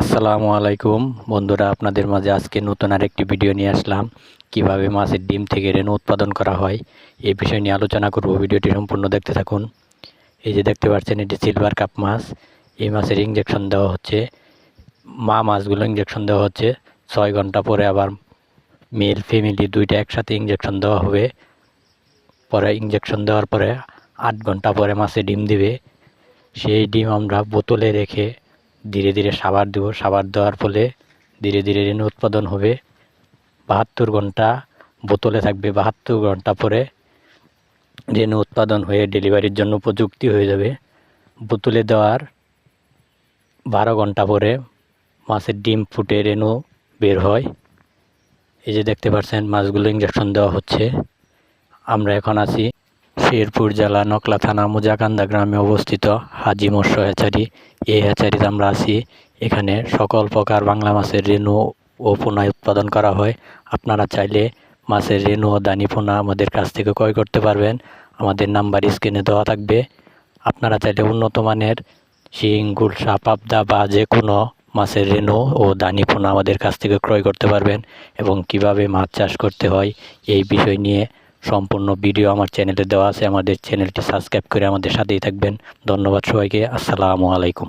আসসালামু আলাইকুম। বন্ধুরা, আপনাদের মাঝে আজকে নতুন আরেকটি ভিডিও নিয়ে আসলাম। কীভাবে মাছের ডিম থেকে রেণু উৎপাদন করা হয়, এই বিষয় নিয়ে আলোচনা করব। ভিডিওটি সম্পূর্ণ দেখতে থাকুন। এই যে দেখতে পাচ্ছেন, এটি সিলভার কাপ মাছ। এই মাছের ইঞ্জেকশন দেওয়া হচ্ছে। মা মাছগুলো ইঞ্জেকশন দেওয়া হচ্ছে। ছয় ঘণ্টা পরে আবার মেল ফ্যামিলি দুইটা একসাথে ইঞ্জেকশন দেওয়া হবে। পরে ইঞ্জেকশন দেওয়ার পরে আট ঘণ্টা পরে মাছে ডিম দিবে। সেই ডিম আমরা বোতলে রেখে ধীরে ধীরে সাবার দেবো সাবার দেওয়ার ফলে ধীরে ধীরে রেণু উৎপাদন হবে। বাহাত্তর ঘণ্টা বোতলে থাকবে, বাহাত্তর ঘণ্টা পরে রেণু উৎপাদন হয়ে ডেলিভারির জন্য প্রযুক্তি হয়ে যাবে। বোতলে দেওয়ার বারো ঘণ্টা পরে মাছের ডিম ফুটে রেণু বের হয়। এই যে দেখতে পাচ্ছেন, মাছগুলো ইঞ্জেকশন দেওয়া হচ্ছে। আমরা এখন আছি শেরপুর জেলা নকলা থানা মুজাকান্দা গ্রামে অবস্থিত হাজি মৎস্য হ্যাচারি এই হ্যাচারিতে আমরা আছি। এখানে সকল প্রকার বাংলা মাছের রেণু ও পোনা উৎপাদন করা হয়। আপনারা চাইলে মাছের রেণু ও দানি পোনা আমাদের কাছ থেকে ক্রয় করতে পারবেন। আমাদের নাম্বার স্ক্রিনে দেওয়া থাকবে। আপনারা চাইলে উন্নত মানের শিং, গুলশা, পাবদা বা যে কোনো মাছের রেণু ও দানি পোনা আমাদের কাছ থেকে ক্রয় করতে পারবেন এবং কীভাবে মাছ চাষ করতে হয় এই বিষয় নিয়ে সম্পূর্ণ ভিডিও আমার চ্যানেলে দেওয়া আছে। আমাদের চ্যানেলটি সাবস্ক্রাইব করে আমাদের সাথেই থাকবেন। ধন্যবাদ সবাইকে। আসসালামু আলাইকুম।